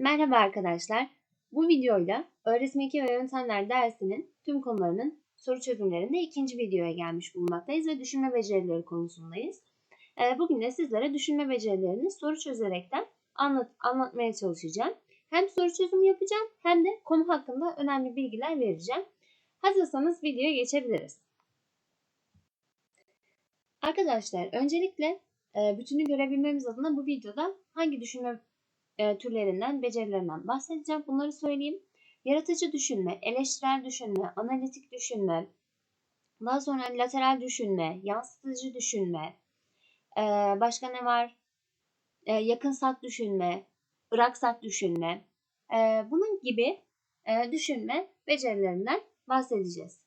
Merhaba arkadaşlar. Bu videoyla Öğretim 2 ve Yöntemler dersinin tüm konularının soru çözümlerinde ikinci videoya gelmiş bulunmaktayız ve düşünme becerileri konusundayız. Ee, Bugün de sizlere düşünme becerilerini soru çözerekten anlat, anlatmaya çalışacağım. Hem soru çözümü yapacağım hem de konu hakkında önemli bilgiler vereceğim. Hazırsanız videoya geçebiliriz. Arkadaşlar öncelikle e, bütünü görebilmemiz adına bu videoda hangi düşünme e, türlerinden, becerilerinden bahsedeceğim. Bunları söyleyeyim. Yaratıcı düşünme, eleştirel düşünme, analitik düşünme, daha sonra lateral düşünme, yansıtıcı düşünme, e, başka ne var? E, yakınsak düşünme, bıraksak düşünme, e, bunun gibi düşünme becerilerinden bahsedeceğiz.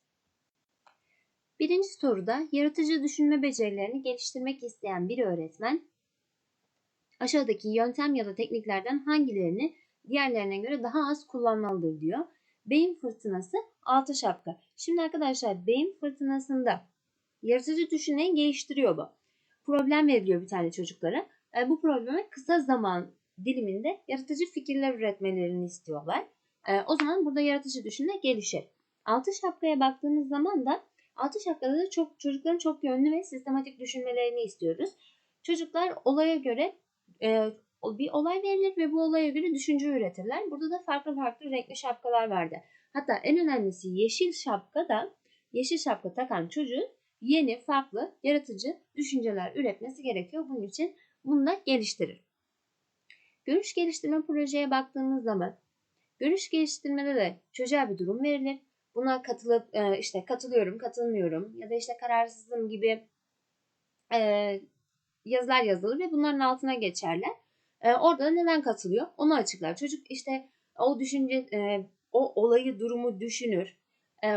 Birinci soruda yaratıcı düşünme becerilerini geliştirmek isteyen bir öğretmen aşağıdaki yöntem ya da tekniklerden hangilerini diğerlerine göre daha az kullanmalıdır diyor. Beyin fırtınası altı şapka. Şimdi arkadaşlar beyin fırtınasında yaratıcı düşünmeyi geliştiriyor bu. Problem veriliyor bir tane çocuklara. E, bu probleme kısa zaman diliminde yaratıcı fikirler üretmelerini istiyorlar. E, o zaman burada yaratıcı düşünme gelişir. Altı şapkaya baktığımız zaman da altı şapkada da çok çocukların çok yönlü ve sistematik düşünmelerini istiyoruz. Çocuklar olaya göre e, bir olay verilir ve bu olaya göre düşünce üretirler. Burada da farklı farklı renkli şapkalar vardı. Hatta en önemlisi yeşil şapka da yeşil şapka takan çocuğun yeni, farklı, yaratıcı düşünceler üretmesi gerekiyor. Bunun için bunu da geliştirir. Görüş geliştirme projeye baktığımız zaman görüş geliştirmede de çocuğa bir durum verilir. Buna katılıp işte katılıyorum, katılmıyorum ya da işte kararsızım gibi yazılar yazılır ve bunların altına geçerler. E, orada neden katılıyor onu açıklar. Çocuk işte o düşünce, e, o olayı, durumu düşünür. E,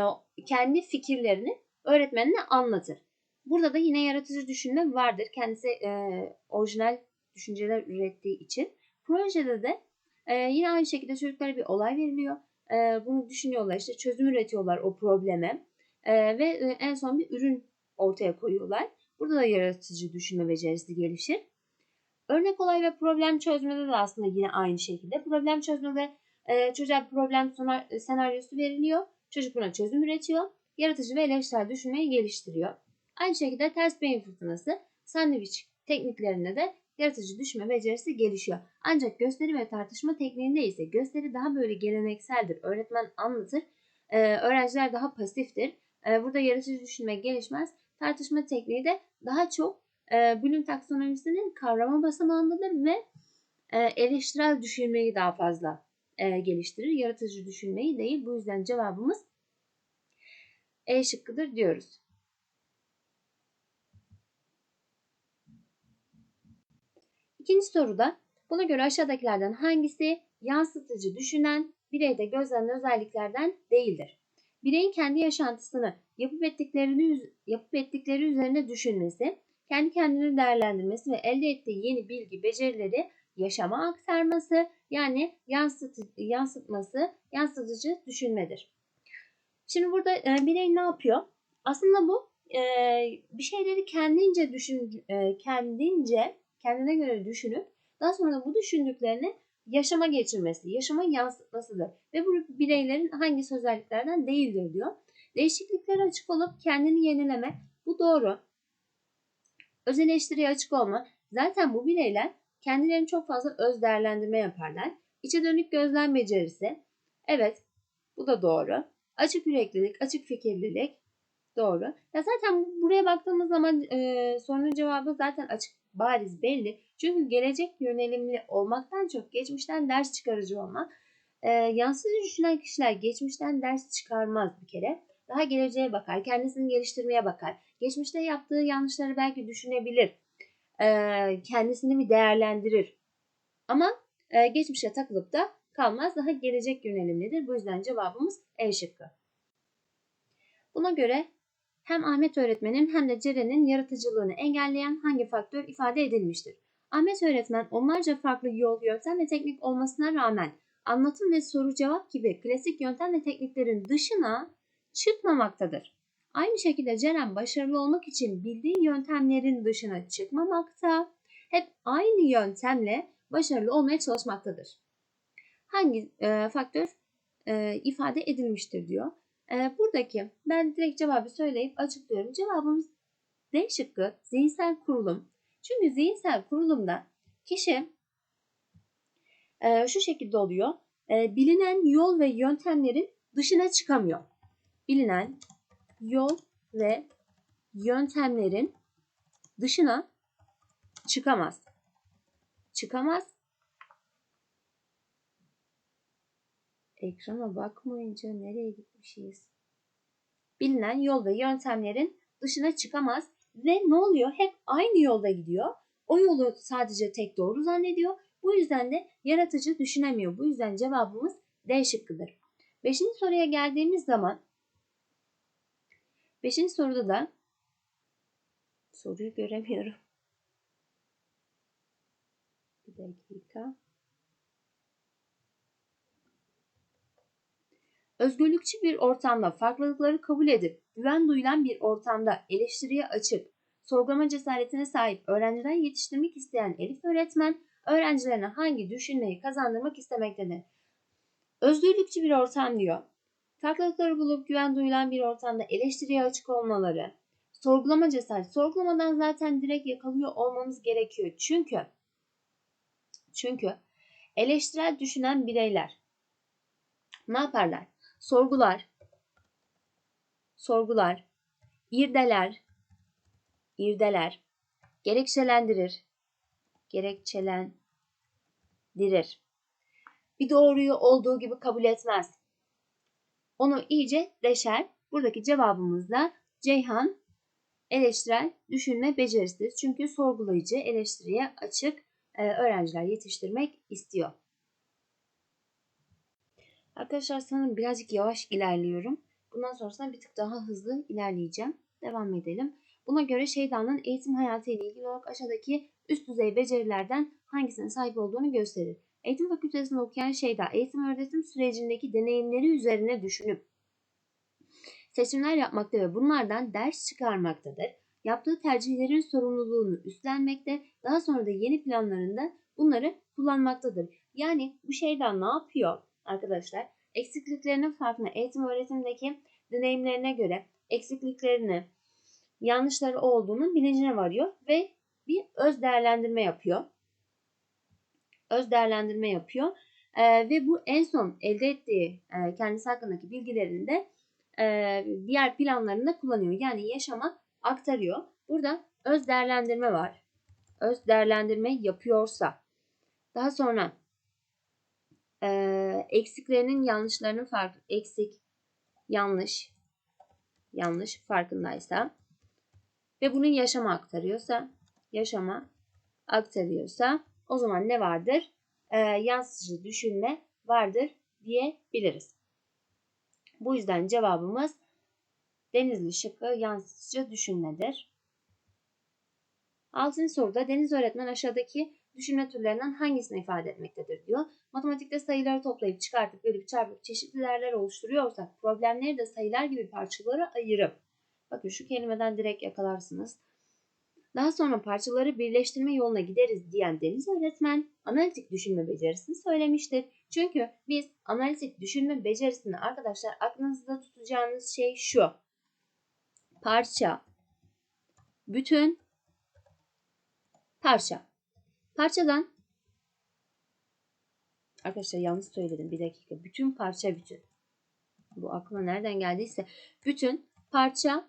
kendi fikirlerini öğretmenine anlatır. Burada da yine yaratıcı düşünme vardır. Kendisi e, orijinal düşünceler ürettiği için. Projede de e, yine aynı şekilde çocuklara bir olay veriliyor. Bunu düşünüyorlar işte çözüm üretiyorlar o probleme. Ve en son bir ürün ortaya koyuyorlar. Burada da yaratıcı düşünme becerisi gelişir. Örnek olay ve problem çözmede de aslında yine aynı şekilde. Problem çözmede e, çocuğa problem senaryosu veriliyor. Çocuk buna çözüm üretiyor. Yaratıcı ve eleştirel düşünmeyi geliştiriyor. Aynı şekilde ters beyin fırtınası, sandviç tekniklerinde de yaratıcı düşünme becerisi gelişiyor. Ancak gösteri ve tartışma tekniğinde ise gösteri daha böyle gelenekseldir. Öğretmen anlatır, e, öğrenciler daha pasiftir. E, burada yaratıcı düşünme gelişmez. Tartışma tekniği de daha çok e, Bloom taksonomisinin kavrama basamağındadır ve e, eleştirel düşünmeyi daha fazla e, geliştirir. Yaratıcı düşünmeyi değil. Bu yüzden cevabımız E şıkkıdır diyoruz. İkinci soruda buna göre aşağıdakilerden hangisi yansıtıcı düşünen bireyde gözlenen özelliklerden değildir? Bireyin kendi yaşantısını yapıp ettiklerini yapıp ettikleri üzerine düşünmesi, kendi kendini değerlendirmesi ve elde ettiği yeni bilgi, becerileri yaşama aktarması yani yansıtı, yansıtması, yansıtıcı düşünmedir. Şimdi burada e, birey ne yapıyor? Aslında bu e, bir şeyleri kendince düşün, e, kendince kendine göre düşünüp daha sonra bu düşündüklerini yaşama geçirmesi, yaşama yansıtmasıdır. Ve bu bireylerin hangi özelliklerden değildir diyor. Değişikliklere açık olup kendini yenileme. Bu doğru. Öz eleştiriye açık olma. Zaten bu bireyler kendilerini çok fazla öz değerlendirme yaparlar. İçe dönük gözlem becerisi. Evet bu da doğru. Açık yüreklilik, açık fikirlilik. Doğru. Ya zaten buraya baktığımız zaman e, sorunun cevabı zaten açık, bariz belli. Çünkü gelecek yönelimli olmaktan çok geçmişten ders çıkarıcı olmak. E, yansıtıcı düşünen kişiler geçmişten ders çıkarmaz bir kere. Daha geleceğe bakar, kendisini geliştirmeye bakar. Geçmişte yaptığı yanlışları belki düşünebilir. E, kendisini bir değerlendirir. Ama e, geçmişe takılıp da kalmaz. Daha gelecek yönelimlidir. Bu yüzden cevabımız E şıkkı. Buna göre hem Ahmet öğretmenin hem de Ceren'in yaratıcılığını engelleyen hangi faktör ifade edilmiştir? Ahmet öğretmen onlarca farklı yol, yöntem ve teknik olmasına rağmen anlatım ve soru cevap gibi klasik yöntem ve tekniklerin dışına çıkmamaktadır. Aynı şekilde Ceren başarılı olmak için bildiği yöntemlerin dışına çıkmamakta, hep aynı yöntemle başarılı olmaya çalışmaktadır. hangi e, faktör e, ifade edilmiştir diyor. E, buradaki ben direkt cevabı söyleyip açıklıyorum. Cevabımız D şıkkı zihinsel kurulum. Çünkü zihinsel kurulumda kişi e, şu şekilde oluyor. E, bilinen yol ve yöntemlerin dışına çıkamıyor. Bilinen yol ve yöntemlerin dışına çıkamaz. Çıkamaz. Ekrana bakmayınca nereye gitmişiz? Bilinen yol ve yöntemlerin dışına çıkamaz ve ne oluyor? Hep aynı yolda gidiyor. O yolu sadece tek doğru zannediyor. Bu yüzden de yaratıcı düşünemiyor. Bu yüzden cevabımız D şıkkıdır. Beşinci soruya geldiğimiz zaman beşinci soruda da soruyu göremiyorum. Bir dakika. Özgürlükçü bir ortamda farklılıkları kabul edip güven duyulan bir ortamda eleştiriye açık, sorgulama cesaretine sahip öğrenciler yetiştirmek isteyen Elif öğretmen öğrencilerine hangi düşünmeyi kazandırmak istemektedir? Özgürlükçü bir ortam diyor. Farklılıkları bulup güven duyulan bir ortamda eleştiriye açık olmaları, sorgulama cesareti. Sorgulamadan zaten direkt yakalıyor olmamız gerekiyor. Çünkü çünkü eleştirel düşünen bireyler ne yaparlar? Sorgular, sorgular, irdeler, irdeler, gerekçelendirir, gerekçelendirir. Bir doğruyu olduğu gibi kabul etmez. Onu iyice deşer. Buradaki cevabımız da Ceyhan eleştirel düşünme becerisidir. Çünkü sorgulayıcı, eleştiriye açık e, öğrenciler yetiştirmek istiyor. Arkadaşlar sanırım birazcık yavaş ilerliyorum. Bundan sonrasında bir tık daha hızlı ilerleyeceğim. Devam edelim. Buna göre Şeyda'nın eğitim hayatı ile ilgili olarak aşağıdaki üst düzey becerilerden hangisine sahip olduğunu gösterir. Eğitim fakültesinde okuyan Şeyda eğitim öğretim sürecindeki deneyimleri üzerine düşünüp seçimler yapmakta ve bunlardan ders çıkarmaktadır. Yaptığı tercihlerin sorumluluğunu üstlenmekte, daha sonra da yeni planlarında bunları kullanmaktadır. Yani bu şeyden ne yapıyor arkadaşlar? Eksikliklerinin farkına eğitim öğretimdeki deneyimlerine göre eksikliklerini, yanlışları olduğunu bilincine varıyor ve bir öz değerlendirme yapıyor. Öz değerlendirme yapıyor. Ee, ve bu en son elde ettiği e, kendisi hakkındaki bilgilerini de e, diğer planlarında kullanıyor. Yani yaşama aktarıyor. Burada öz değerlendirme var. Öz değerlendirme yapıyorsa daha sonra e, eksiklerinin yanlışlarının farkı eksik yanlış yanlış farkındaysa ve bunu yaşama aktarıyorsa yaşama aktarıyorsa o zaman ne vardır? E, yansıtıcı düşünme vardır diyebiliriz. Bu yüzden cevabımız Denizli şıkkı yansıtıcı düşünmedir. Altıncı soruda Deniz öğretmen aşağıdaki düşünme türlerinden hangisini ifade etmektedir diyor. Matematikte sayıları toplayıp çıkartıp bölüp çarpıp çeşitli değerler oluşturuyorsak problemleri de sayılar gibi parçalara ayırıp bakın şu kelimeden direkt yakalarsınız. Daha sonra parçaları birleştirme yoluna gideriz diyen Deniz öğretmen analitik düşünme becerisini söylemiştir. Çünkü biz analitik düşünme becerisini arkadaşlar aklınızda tutacağınız şey şu parça, bütün, parça. Parçadan Arkadaşlar yanlış söyledim bir dakika. Bütün parça bütün. Bu aklıma nereden geldiyse. Bütün, parça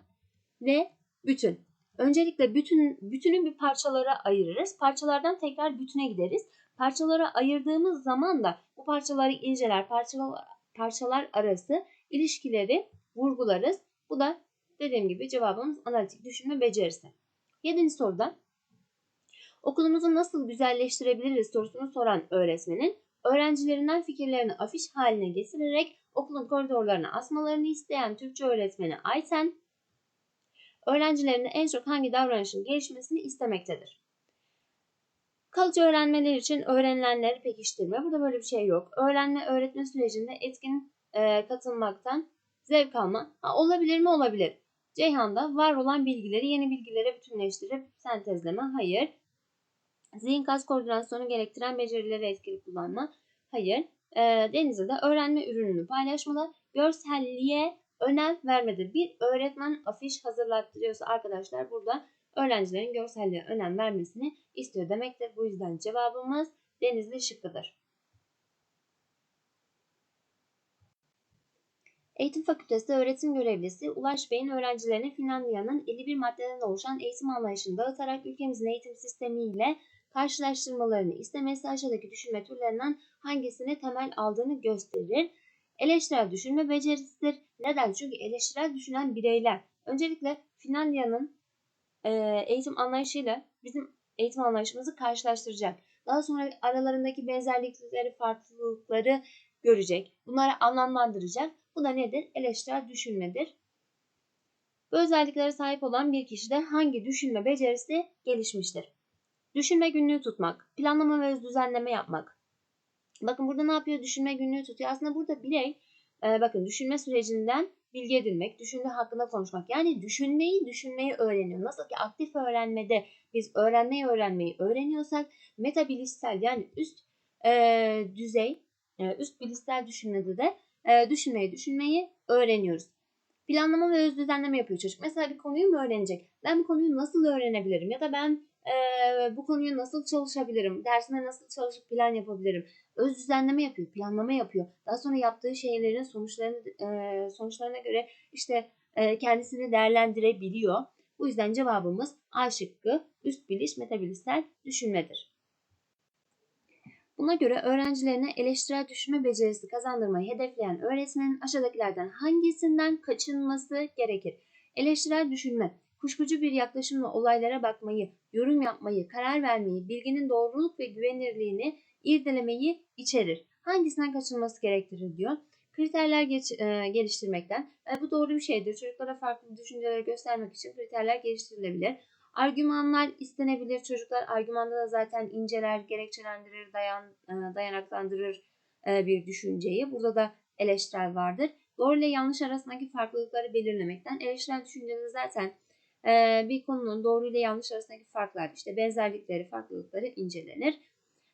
ve bütün. Öncelikle bütün bütünü bir parçalara ayırırız. Parçalardan tekrar bütüne gideriz. Parçalara ayırdığımız zaman da bu parçaları inceler, parçalar, parçalar arası ilişkileri vurgularız. Bu da Dediğim gibi cevabımız analitik düşünme becerisi. Yedinci soruda okulumuzu nasıl güzelleştirebiliriz sorusunu soran öğretmenin öğrencilerinden fikirlerini afiş haline getirerek okulun koridorlarına asmalarını isteyen Türkçe öğretmeni Ayten, öğrencilerinde en çok hangi davranışın gelişmesini istemektedir? Kalıcı öğrenmeler için öğrenilenleri pekiştirme. Burada böyle bir şey yok. Öğrenme öğretme sürecinde etkin e, katılmaktan zevk alma. Ha, olabilir mi? Olabilir. Ceyhan'da var olan bilgileri yeni bilgilere bütünleştirip sentezleme. Hayır. Zihin kas koordinasyonu gerektiren becerileri etkili kullanma. Hayır. e, Denizli'de öğrenme ürününü paylaşmalı. Görselliğe önem vermedi. Bir öğretmen afiş hazırlattırıyorsa arkadaşlar burada öğrencilerin görselliğe önem vermesini istiyor demektir. Bu yüzden cevabımız Denizli şıkkıdır. Eğitim Fakültesi öğretim görevlisi Ulaş Bey'in öğrencilerine Finlandiya'nın 51 maddeden oluşan eğitim anlayışını dağıtarak ülkemizin eğitim sistemiyle karşılaştırmalarını istemesi aşağıdaki düşünme türlerinden hangisini temel aldığını gösterir. Eleştirel düşünme becerisidir. Neden? Çünkü eleştirel düşünen bireyler öncelikle Finlandiya'nın e, eğitim anlayışıyla bizim eğitim anlayışımızı karşılaştıracak. Daha sonra aralarındaki benzerlikleri, farklılıkları görecek. Bunları anlamlandıracak. Bu da nedir? Eleştirel düşünmedir. Bu özelliklere sahip olan bir kişide hangi düşünme becerisi gelişmiştir? Düşünme günlüğü tutmak, planlama ve öz düzenleme yapmak. Bakın burada ne yapıyor? Düşünme günlüğü tutuyor. Aslında burada birey e, bakın düşünme sürecinden bilgi edinmek, düşündüğü hakkında konuşmak. Yani düşünmeyi düşünmeyi öğreniyor. Nasıl ki aktif öğrenmede biz öğrenmeyi öğrenmeyi öğreniyorsak metabilişsel yani üst e, düzey, e, üst bilişsel düşünmede de e, düşünmeyi düşünmeyi öğreniyoruz. Planlama ve öz düzenleme yapıyor çocuk. Mesela bir konuyu mu öğrenecek? Ben bu konuyu nasıl öğrenebilirim? Ya da ben e, bu konuyu nasıl çalışabilirim? Dersine nasıl çalışıp plan yapabilirim? Öz düzenleme yapıyor, planlama yapıyor. Daha sonra yaptığı şeylerin sonuçlarını e, sonuçlarına göre işte e, kendisini değerlendirebiliyor. Bu yüzden cevabımız A şıkkı üst biliş metabilişsel düşünmedir. Buna göre öğrencilerine eleştirel düşünme becerisi kazandırmayı hedefleyen öğretmenin aşağıdakilerden hangisinden kaçınması gerekir? Eleştirel düşünme, kuşkucu bir yaklaşımla olaylara bakmayı, yorum yapmayı, karar vermeyi, bilginin doğruluk ve güvenirliğini irdelemeyi içerir. Hangisinden kaçınması gerektirir diyor. Kriterler geç, e, geliştirmekten. E, bu doğru bir şeydir. Çocuklara farklı düşünceleri göstermek için kriterler geliştirilebilir. Argümanlar istenebilir. Çocuklar argümanda da zaten inceler, gerekçelendirir, dayan, e, dayanaklandırır e, bir düşünceyi. Burada da eleştirel vardır. Doğru ile yanlış arasındaki farklılıkları belirlemekten. Eleştirel düşüncede zaten e, bir konunun doğru ile yanlış arasındaki farklar, işte benzerlikleri, farklılıkları incelenir.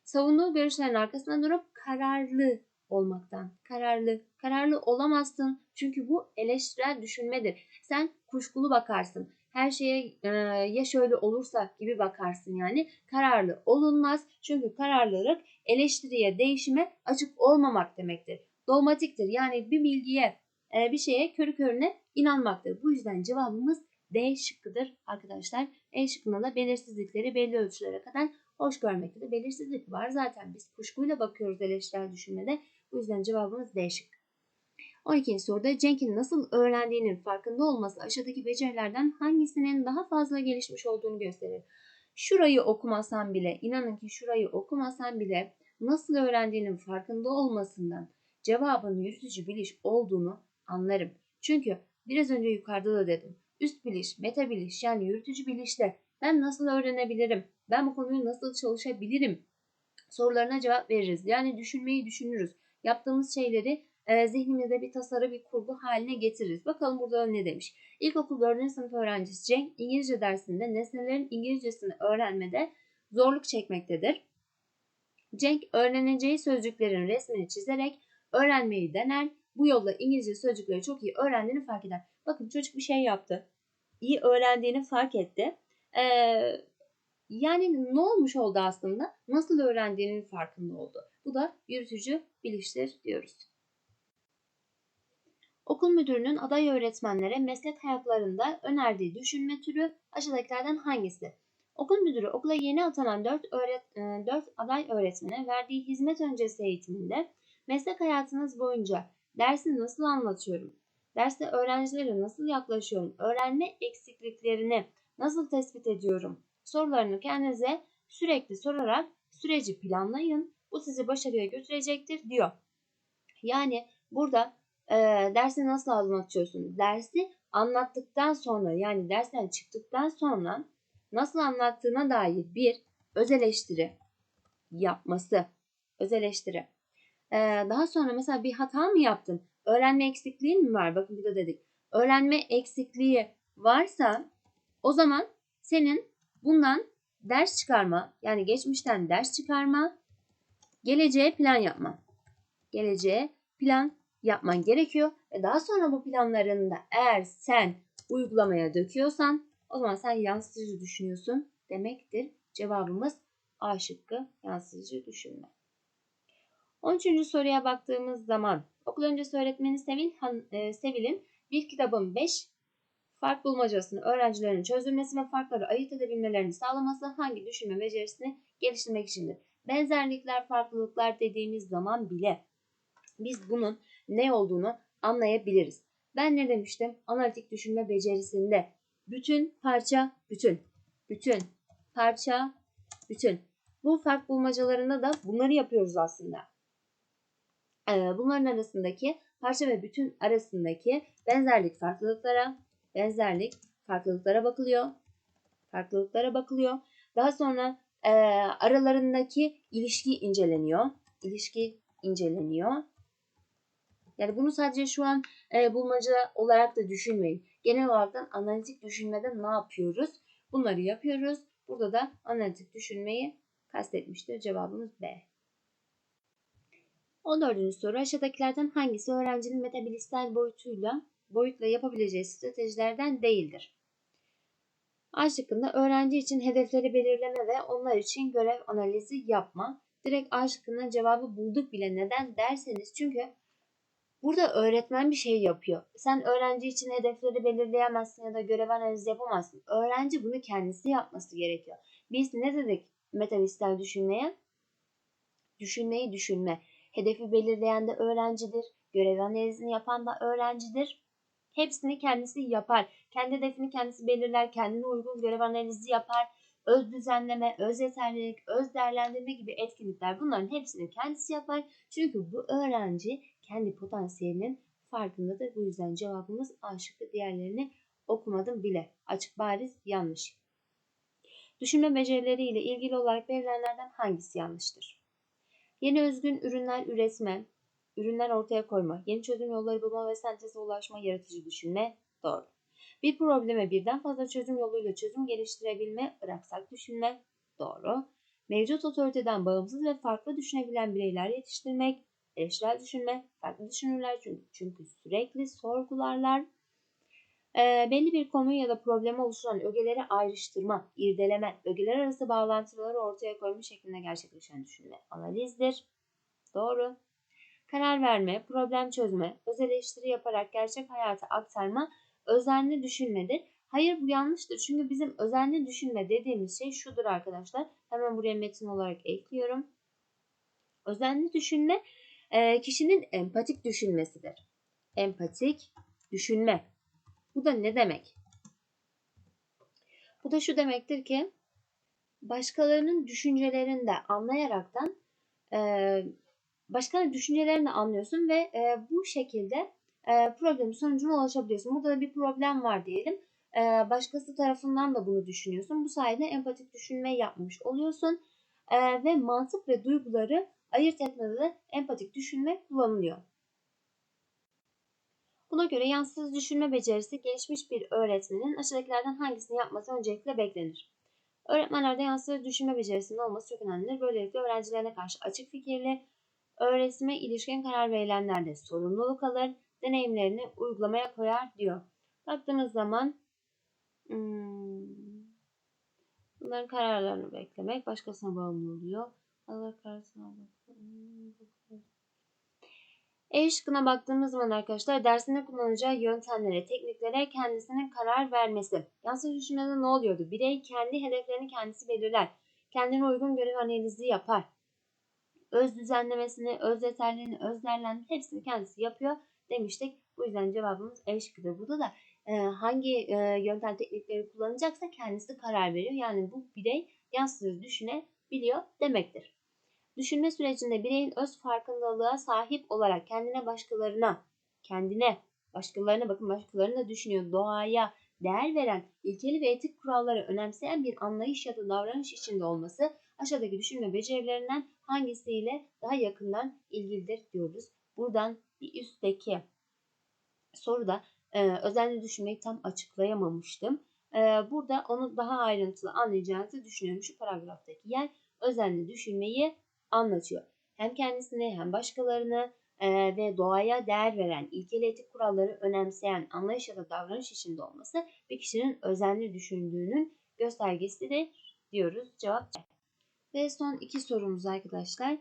Savunduğu görüşlerin arkasında durup kararlı olmaktan. Kararlı. Kararlı olamazsın. Çünkü bu eleştirel düşünmedir. Sen kuşkulu bakarsın her şeye e, ya şöyle olursa gibi bakarsın yani. Kararlı olunmaz. Çünkü kararlılık eleştiriye, değişime açık olmamak demektir. Dogmatiktir. Yani bir bilgiye, e, bir şeye körü körüne inanmaktır. Bu yüzden cevabımız D şıkkıdır arkadaşlar. E şıkkında da belirsizlikleri belli ölçülere kadar hoş görmektedir. Belirsizlik var zaten biz kuşkuyla bakıyoruz eleştirel düşünmede. Bu yüzden cevabımız D şıkkı. 12. soruda Cenk'in nasıl öğrendiğinin farkında olması aşağıdaki becerilerden hangisinin daha fazla gelişmiş olduğunu gösterir. Şurayı okumasam bile, inanın ki şurayı okumasam bile nasıl öğrendiğinin farkında olmasından cevabın yürütücü biliş olduğunu anlarım. Çünkü biraz önce yukarıda da dedim. Üst biliş, meta biliş yani yürütücü bilişte ben nasıl öğrenebilirim? Ben bu konuyu nasıl çalışabilirim? Sorularına cevap veririz. Yani düşünmeyi düşünürüz. Yaptığımız şeyleri e, zihnimizde bir tasarı, bir kurgu haline getiririz. Bakalım burada ne demiş. İlkokul 4. sınıf öğrencisi Cenk İngilizce dersinde nesnelerin İngilizcesini öğrenmede zorluk çekmektedir. Cenk öğreneceği sözcüklerin resmini çizerek öğrenmeyi dener. Bu yolla İngilizce sözcükleri çok iyi öğrendiğini fark eder. Bakın çocuk bir şey yaptı. İyi öğrendiğini fark etti. Ee, yani ne olmuş oldu aslında? Nasıl öğrendiğinin farkında oldu. Bu da yürütücü biliştir diyoruz. Okul müdürünün aday öğretmenlere meslek hayatlarında önerdiği düşünme türü aşağıdakilerden hangisi? Okul müdürü okula yeni atanan 4, öğret 4 aday öğretmene verdiği hizmet öncesi eğitiminde meslek hayatınız boyunca dersi nasıl anlatıyorum, derste öğrencilere nasıl yaklaşıyorum, öğrenme eksikliklerini nasıl tespit ediyorum sorularını kendinize sürekli sorarak süreci planlayın. Bu sizi başarıya götürecektir diyor. Yani burada e, dersi nasıl anlatıyorsun? Dersi anlattıktan sonra yani dersten çıktıktan sonra nasıl anlattığına dair bir öz eleştiri yapması. Öz eleştiri. E, daha sonra mesela bir hata mı yaptın? Öğrenme eksikliğin mi var? Bakın burada dedik. Öğrenme eksikliği varsa o zaman senin bundan ders çıkarma yani geçmişten ders çıkarma, geleceğe plan yapma. geleceğe plan yapman gerekiyor. Ve daha sonra bu planlarını da eğer sen uygulamaya döküyorsan o zaman sen yansıtıcı düşünüyorsun demektir. Cevabımız A şıkkı yansıtıcı düşünme. 13. soruya baktığımız zaman okul öncesi öğretmeni Sevil, e, Sevil'in bir kitabın 5 fark bulmacasını öğrencilerin çözülmesi ve farkları ayırt edebilmelerini sağlaması hangi düşünme becerisini geliştirmek içindir? Benzerlikler, farklılıklar dediğimiz zaman bile biz bunun ne olduğunu anlayabiliriz. Ben ne demiştim? Analitik düşünme becerisinde bütün parça bütün. Bütün parça bütün. Bu fark bulmacalarında da bunları yapıyoruz aslında. Ee, bunların arasındaki parça ve bütün arasındaki benzerlik farklılıklara, benzerlik farklılıklara bakılıyor. Farklılıklara bakılıyor. Daha sonra e, aralarındaki ilişki inceleniyor. İlişki inceleniyor. Yani bunu sadece şu an e, bulmaca olarak da düşünmeyin. Genel olarak analitik düşünmede ne yapıyoruz? Bunları yapıyoruz. Burada da analitik düşünmeyi kastetmiştir. Cevabımız B. 14. soru aşağıdakilerden hangisi öğrencinin metabolistsel boyutuyla boyutla yapabileceği stratejilerden değildir? A şıkkında öğrenci için hedefleri belirleme ve onlar için görev analizi yapma. Direkt A şıkkından cevabı bulduk bile. Neden derseniz çünkü burada öğretmen bir şey yapıyor. Sen öğrenci için hedefleri belirleyemezsin ya da görev analizi yapamazsın. Öğrenci bunu kendisi yapması gerekiyor. Biz ne dedik metabolistsel düşünmeye? Düşünmeyi düşünme. Hedefi belirleyen de öğrencidir. Görev analizini yapan da öğrencidir. Hepsini kendisi yapar. Kendi hedefini kendisi belirler. Kendine uygun görev analizi yapar. Öz düzenleme, öz yeterlilik, öz değerlendirme gibi etkinlikler bunların hepsini kendisi yapar. Çünkü bu öğrenci kendi potansiyelinin farkındadır. Bu yüzden cevabımız A şıkkı diğerlerini okumadım bile. Açık bariz yanlış. Düşünme becerileriyle ilgili olarak verilenlerden hangisi yanlıştır? Yeni özgün ürünler üretme, ürünler ortaya koyma, yeni çözüm yolları bulma ve senteze ulaşma, yaratıcı düşünme doğru. Bir probleme birden fazla çözüm yoluyla çözüm geliştirebilme, bıraksak düşünme doğru. Mevcut otoriteden bağımsız ve farklı düşünebilen bireyler yetiştirmek, eleştirel düşünme, farklı düşünürler çünkü, çünkü sürekli sorgularlar. Ee, belli bir konuyu ya da problemi oluşturan ögeleri ayrıştırma, irdeleme, ögeler arası bağlantıları ortaya koyma şeklinde gerçekleşen düşünme analizdir. Doğru. Karar verme, problem çözme, öz eleştiri yaparak gerçek hayata aktarma özenli düşünmedir. Hayır bu yanlıştır. Çünkü bizim özenli düşünme dediğimiz şey şudur arkadaşlar. Hemen buraya metin olarak ekliyorum. Özenli düşünme e, kişinin empatik düşünmesidir. Empatik düşünme. Bu da ne demek? Bu da şu demektir ki başkalarının düşüncelerini de anlayaraktan e, başkalarının düşüncelerini anlıyorsun ve e, bu şekilde e, problemin sonucuna ulaşabiliyorsun. Burada da bir problem var diyelim. E, başkası tarafından da bunu düşünüyorsun. Bu sayede empatik düşünme yapmış oluyorsun. E, ve mantık ve duyguları ayırt etmede de empatik düşünme kullanılıyor. Buna göre yansız düşünme becerisi gelişmiş bir öğretmenin aşağıdakilerden hangisini yapması öncelikle beklenir. Öğretmenlerde yansız düşünme becerisinin olması çok önemlidir. Böylelikle öğrencilerine karşı açık fikirli, öğretime ilişkin karar verilenlerde sorumluluk alır, deneyimlerini uygulamaya koyar diyor. Baktığımız zaman hmm, bunların kararlarını beklemek başkasına bağımlı oluyor. Allah karşısına E şıkkına baktığımız zaman arkadaşlar dersinde kullanacağı yöntemlere, tekniklere kendisinin karar vermesi. Yansız düşünmede ne oluyordu? Birey kendi hedeflerini kendisi belirler. Kendine uygun görev analizi yapar. Öz düzenlemesini, öz yeterliğini, öz değerlendirme hepsini kendisi yapıyor demiştik. Bu yüzden cevabımız E şıkkıdır. Burada da e, hangi e, yöntem teknikleri kullanacaksa kendisi karar veriyor. Yani bu birey yansız düşünebiliyor demektir. Düşünme sürecinde bireyin öz farkındalığa sahip olarak kendine başkalarına, kendine, başkalarına bakın başkalarını da düşünüyor, doğaya değer veren, ilkeli ve etik kuralları önemseyen bir anlayış ya da davranış içinde olması aşağıdaki düşünme becerilerinden hangisiyle daha yakından ilgilidir diyoruz. Buradan bir üstteki soruda e, özenli düşünmeyi tam açıklayamamıştım. E, burada onu daha ayrıntılı anlayacağınızı düşünüyorum. Şu paragraftaki yer özenli düşünmeyi anlatıyor. hem kendisini hem başkalarını e, ve doğaya değer veren, ilkel etik kuralları önemseyen anlayış ya da davranış içinde olması bir kişinin özenli düşündüğünün göstergesi de diyoruz. Cevap C. Ve son iki sorumuz arkadaşlar.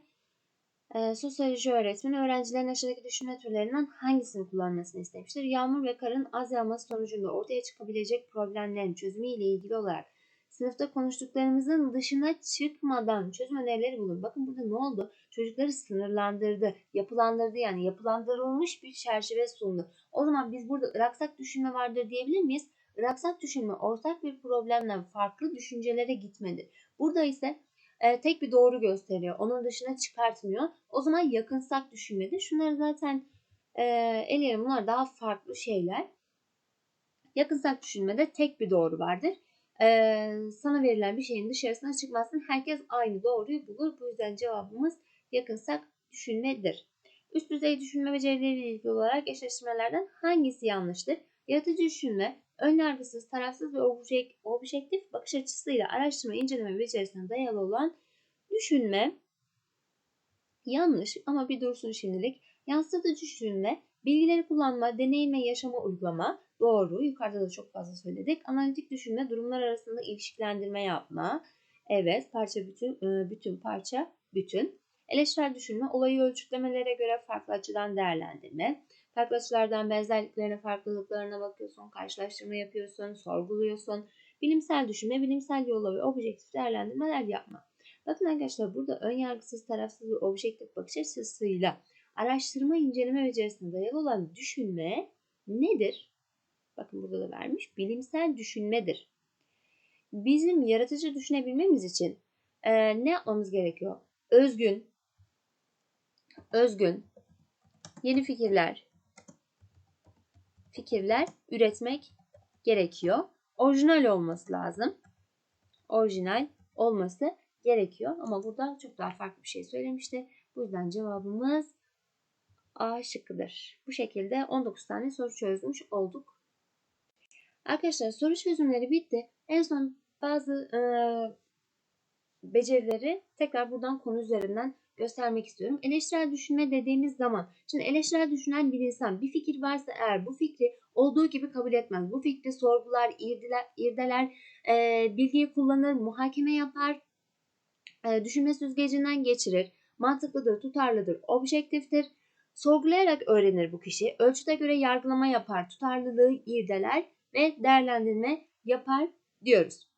Ee, sosyoloji öğretmeni öğrencilerin aşağıdaki düşünme türlerinden hangisini kullanmasını istemiştir? Yağmur ve karın az yağması sonucunda ortaya çıkabilecek problemlerin çözümü ile ilgili olarak sınıfta konuştuklarımızın dışına çıkmadan çözüm önerileri bulun. Bakın burada ne oldu? Çocukları sınırlandırdı, yapılandırdı yani yapılandırılmış bir çerçeve sundu. O zaman biz burada ıraksak düşünme vardır diyebilir miyiz? Iraksak düşünme ortak bir problemden farklı düşüncelere gitmedi. Burada ise e, tek bir doğru gösteriyor. Onun dışına çıkartmıyor. O zaman yakınsak düşünmedir. Şunları zaten e, eleyelim. Bunlar daha farklı şeyler. Yakınsak düşünmede tek bir doğru vardır. E, sana verilen bir şeyin dışarısına çıkmazsın. Herkes aynı doğruyu bulur. Bu yüzden cevabımız yakınsak düşünmedir. Üst düzey düşünme becerileriyle ilgili olarak eşleştirmelerden hangisi yanlıştır? Yaratıcı düşünme, önyargısız, tarafsız ve objektif bakış açısıyla araştırma, inceleme becerisine dayalı olan düşünme yanlış ama bir dursun şimdilik. Yansıtıcı düşünme, bilgileri kullanma, deneyim ve yaşama uygulama doğru. Yukarıda da çok fazla söyledik. Analitik düşünme, durumlar arasında ilişkilendirme yapma. Evet, parça bütün, e, bütün parça bütün. Eleştirel düşünme, olayı ölçütlemelere göre farklı açıdan değerlendirme. Farklı açılardan benzerliklerine, farklılıklarına bakıyorsun, karşılaştırma yapıyorsun, sorguluyorsun. Bilimsel düşünme, bilimsel yolla ve objektif değerlendirmeler yapma. Bakın arkadaşlar burada ön yargısız, tarafsız ve objektif bakış açısıyla araştırma, inceleme becerisine dayalı olan düşünme nedir? Bakın burada da vermiş. Bilimsel düşünmedir. Bizim yaratıcı düşünebilmemiz için e, ne yapmamız gerekiyor? Özgün, özgün, yeni fikirler, fikirler üretmek gerekiyor. Orijinal olması lazım. Orijinal olması gerekiyor. Ama burada çok daha farklı bir şey söylemişti. Bu yüzden cevabımız A şıkkıdır. Bu şekilde 19 tane soru çözmüş olduk. Arkadaşlar soru çözümleri bitti. En son bazı e, becerileri tekrar buradan konu üzerinden göstermek istiyorum. Eleştirel düşünme dediğimiz zaman, şimdi eleştirel düşünen bir insan bir fikir varsa eğer bu fikri olduğu gibi kabul etmez. Bu fikri sorgular, irdeler, irdeler e, bilgiyi kullanır, muhakeme yapar, e, düşünme süzgecinden geçirir, mantıklıdır, tutarlıdır, objektiftir. Sorgulayarak öğrenir bu kişi. Ölçüde göre yargılama yapar, tutarlılığı irdeler ve değerlendirme yapar diyoruz.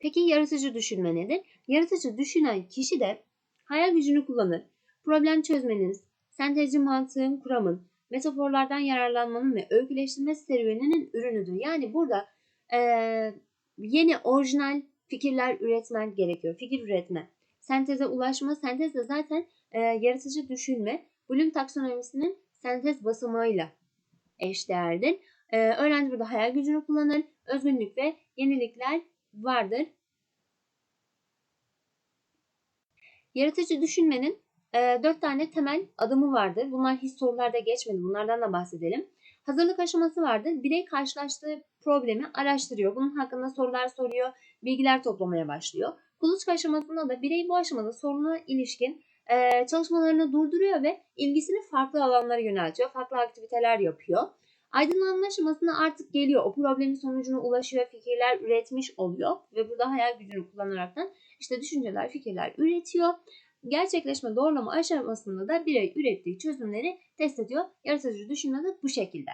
Peki yaratıcı düşünme nedir? Yaratıcı düşünen kişi de hayal gücünü kullanır. Problem çözmenin, sentezci mantığın, kuramın, metaforlardan yararlanmanın ve öyküleştirme serüveninin ürünüdür. Yani burada e, yeni orijinal fikirler üretmen gerekiyor. Fikir üretme. Senteze ulaşma. Sentez de zaten e, yaratıcı düşünme. Bloom taksonomisinin sentez basamağıyla eşdeğerdir. E, öğrenci burada hayal gücünü kullanır. Özgünlük ve yenilikler vardır. Yaratıcı düşünmenin e, dört tane temel adımı vardır. Bunlar hiç sorularda geçmedi. Bunlardan da bahsedelim. Hazırlık aşaması vardır. Birey karşılaştığı problemi araştırıyor. Bunun hakkında sorular soruyor, bilgiler toplamaya başlıyor. Kuluçka aşamasında da birey bu aşamada soruna ilişkin e, çalışmalarını durduruyor ve ilgisini farklı alanlara yöneltiyor. Farklı aktiviteler yapıyor. Aydınlanma aşamasına artık geliyor. O problemin sonucuna ulaşıyor, fikirler üretmiş oluyor ve burada hayal gücünü kullanaraktan işte düşünceler, fikirler üretiyor. Gerçekleşme doğrulama aşamasında da birey ürettiği çözümleri test ediyor. Yaratıcı düşünme de bu şekilde.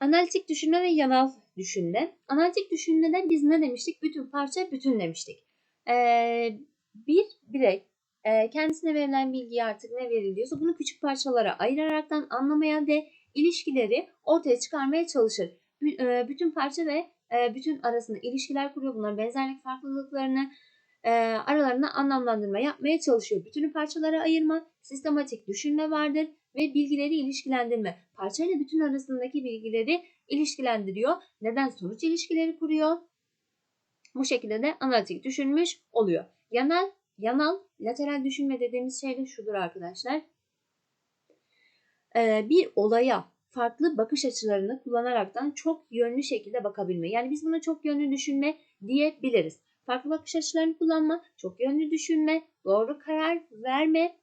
Analitik düşünme ve yanal düşünme. Analitik düşünmede biz ne demiştik? Bütün parça bütün demiştik. Ee, bir birey e, kendisine verilen bilgiyi artık ne veriliyorsa bunu küçük parçalara ayıraraktan anlamaya ve ilişkileri ortaya çıkarmaya çalışır. E, bütün parça ve e, bütün arasında ilişkiler kuruyor. Bunların benzerlik farklılıklarını e, aralarına anlamlandırma yapmaya çalışıyor. Bütünü parçalara ayırma, sistematik düşünme vardır ve bilgileri ilişkilendirme. Parça ile bütün arasındaki bilgileri ilişkilendiriyor. Neden sonuç ilişkileri kuruyor? Bu şekilde de analitik düşünmüş oluyor. Yanal, yanal, lateral düşünme dediğimiz şey de şudur arkadaşlar. Ee, bir olaya farklı bakış açılarını kullanaraktan çok yönlü şekilde bakabilme. Yani biz buna çok yönlü düşünme diyebiliriz. farklı bakış açılarını kullanma, çok yönlü düşünme, doğru karar verme,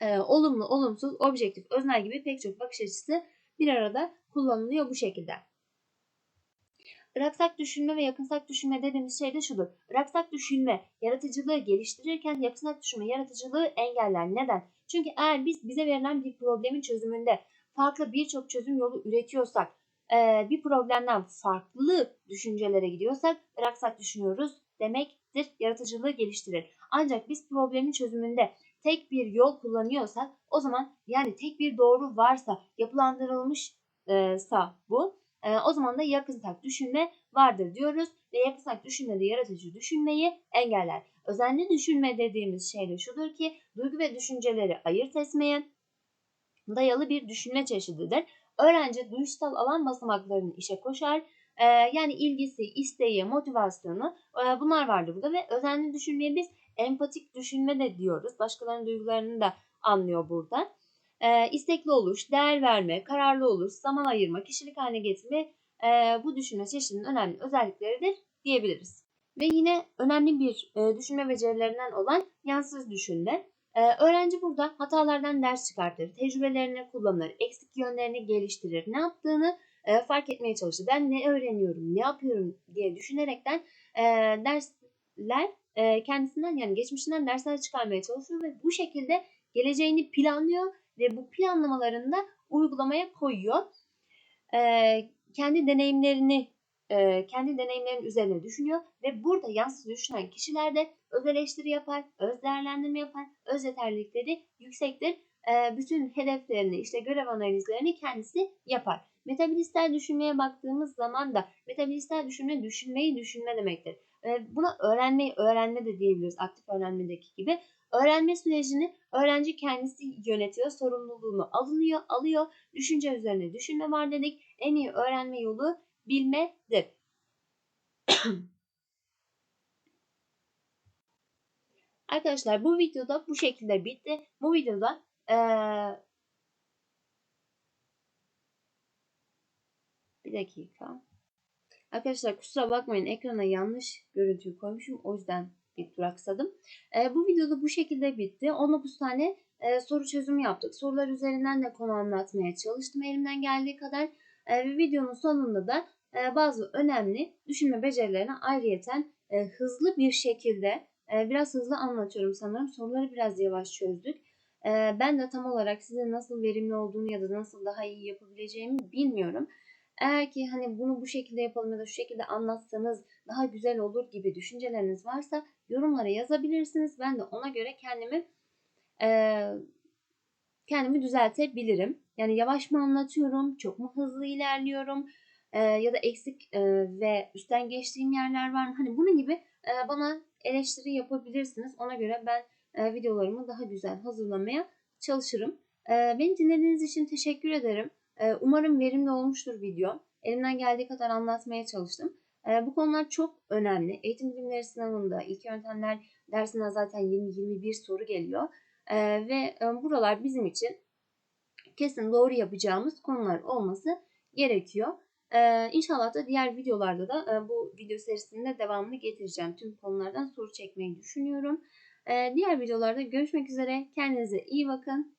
e, olumlu, olumsuz, objektif, öznel gibi pek çok bakış açısı bir arada kullanılıyor bu şekilde. Iraksak düşünme ve yakınsak düşünme dediğimiz şey de şudur. Iraksak düşünme yaratıcılığı geliştirirken yakınsak düşünme yaratıcılığı engeller. Neden? Çünkü eğer biz bize verilen bir problemin çözümünde farklı birçok çözüm yolu üretiyorsak, bir problemden farklı düşüncelere gidiyorsak Iraksak düşünüyoruz demektir. Yaratıcılığı geliştirir. Ancak biz problemin çözümünde tek bir yol kullanıyorsak o zaman yani tek bir doğru varsa yapılandırılmışsa bu o zaman da yakınsak düşünme vardır diyoruz ve yakınsak düşünme de yaratıcı düşünmeyi engeller. Özenli düşünme dediğimiz şey de şudur ki duygu ve düşünceleri ayırt etmeye dayalı bir düşünme çeşididir. Öğrenci duyuşsal alan basamaklarını işe koşar. Ee, yani ilgisi, isteği, motivasyonu e, bunlar vardır burada ve özenli düşünmeye biz empatik düşünme de diyoruz. Başkalarının duygularını da anlıyor burada. Ee, istekli oluş, değer verme, kararlı oluş, zaman ayırma, kişilik haline getirme e, bu düşünme çeşidinin önemli özellikleridir diyebiliriz. Ve yine önemli bir e, düşünme becerilerinden olan yansız düşünme. Ee, öğrenci burada hatalardan ders çıkartır, tecrübelerini kullanır, eksik yönlerini geliştirir, ne yaptığını e, fark etmeye çalışır. Ben ne öğreniyorum, ne yapıyorum diye düşünerekten e, dersler e, kendisinden yani geçmişinden dersler çıkarmaya çalışıyor ve bu şekilde geleceğini planlıyor ve bu planlamalarını da uygulamaya koyuyor. E, kendi deneyimlerini e, kendi deneyimlerinin üzerine düşünüyor ve burada yansız düşünen kişiler de öz eleştiri yapar, öz değerlendirme yapar, öz yeterlilikleri yüksektir. E, bütün hedeflerini, işte görev analizlerini kendisi yapar. Metabilistel düşünmeye baktığımız zaman da metabilistel düşünme düşünmeyi düşünme demektir. E, buna öğrenmeyi öğrenme de diyebiliriz aktif öğrenmedeki gibi. Öğrenme sürecini öğrenci kendisi yönetiyor, sorumluluğunu alınıyor, alıyor. Düşünce üzerine düşünme var dedik. En iyi öğrenme yolu bilmedir. Arkadaşlar bu videoda bu şekilde bitti. Bu videoda ee, bir dakika. Arkadaşlar kusura bakmayın ekrana yanlış görüntüyü koymuşum. O yüzden bir duraksadım. E, bu videoda bu şekilde bitti. 19 tane e, soru çözümü yaptık. Sorular üzerinden de konu anlatmaya çalıştım elimden geldiği kadar. E, ve videonun sonunda da e, bazı önemli düşünme becerilerine ayrıyeten e, hızlı bir şekilde e, biraz hızlı anlatıyorum sanırım. Soruları biraz yavaş çözdük. E, ben de tam olarak sizin nasıl verimli olduğunu ya da nasıl daha iyi yapabileceğimi bilmiyorum. Eğer ki hani bunu bu şekilde yapalım ya da şu şekilde anlatsanız daha güzel olur gibi düşünceleriniz varsa yorumlara yazabilirsiniz. Ben de ona göre kendimi e, kendimi düzeltebilirim. Yani yavaş mı anlatıyorum, çok mu hızlı ilerliyorum e, ya da eksik e, ve üstten geçtiğim yerler var mı? Hani bunun gibi e, bana eleştiri yapabilirsiniz. Ona göre ben e, videolarımı daha güzel hazırlamaya çalışırım. E, beni dinlediğiniz için teşekkür ederim. E, umarım verimli olmuştur video. Elimden geldiği kadar anlatmaya çalıştım. E, bu konular çok önemli. Eğitim bilimleri sınavında ilk yöntemler dersine zaten 20-21 soru geliyor. E, ve e, buralar bizim için kesin doğru yapacağımız konular olması gerekiyor. Ee, inşallah da diğer videolarda da e, bu video serisinde devamını getireceğim. Tüm konulardan soru çekmeyi düşünüyorum. Ee, diğer videolarda görüşmek üzere. Kendinize iyi bakın.